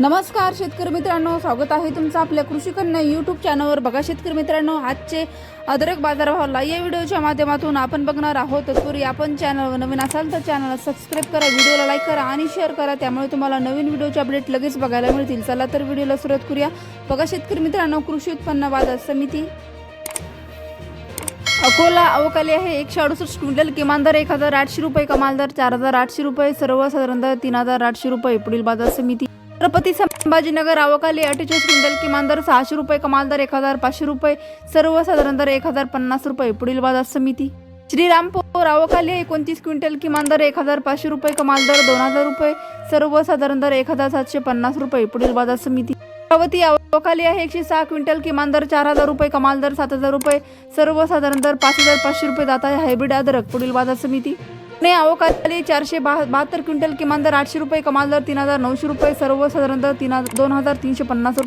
नमस्कार शेतकरी मित्रांनो. स्वागत आहे तुमचं आपल्या कृषी कन्या यूट्यूब चॅनलवर बघा शेतकरी मित्रांनो आजचे अदरक बाजारभावाला या व्हिडिओच्या माध्यमातून आपण बघणार आहोत. तत्पूर्वी आपण चॅनलवर नवीन असाल तर चॅनलला सबस्क्राईब करा व्हिडिओला लाईक करा आणि शेअर करा. त्यामुळे तुम्हाला नवीन व्हिडिओचे अपडेट लगेच बघायला मिळतील. चला तर व्हिडिओला सुरुवात करूया. बघा शेतकरी मित्रांनो कृषी उत्पन्न बाजार समिती अकोला अवकाली आहे. एकशे अडुसष्ट क्विंटल किमान दर एक हजार आठशे रुपये कमाल दर चार हजार आठशे रुपये सर्वसाधारण दर तीन हजार आठशे रुपये. पुढील बाजार समिती छत्रपती संभाजीनगर आवकाली अठ्ठेचाळीस क्विंटल किमान दर सहाशे रुपये कमाल दर एक हजार पाचशे रुपये सर्वसाधारण दर एक हजार पन्नास रुपये पुढील बाजार समिती. श्रीरामपूर आवकाली एकोणतीस क्विंटल किमान दर एक हजार पाचशे रुपये कमाल दर दोन हजार रुपये सर्वसाधारण दर एक हजार सातशे पन्नास रुपये पुढील बाजार समिती. अमरावती अवकाली आहे एकशे सहा क्विंटल किमान दर चार हजार रुपये कमाल दर सात हजार रुपये सर्वसाधारण दर पाच हजार पाचशे रुपये जात आहे हायब्रिड अदरक पुढील बाजार समिती. पुणे अवकाळी चारशे बहा बहात्तर क्विंटल किमान दर आठशे रुपये कमाल दर तीन हजार नऊशे रुपये सर्वसाधारण दर तीन हजार दोन हजार तीनशे पन्नास रुपये.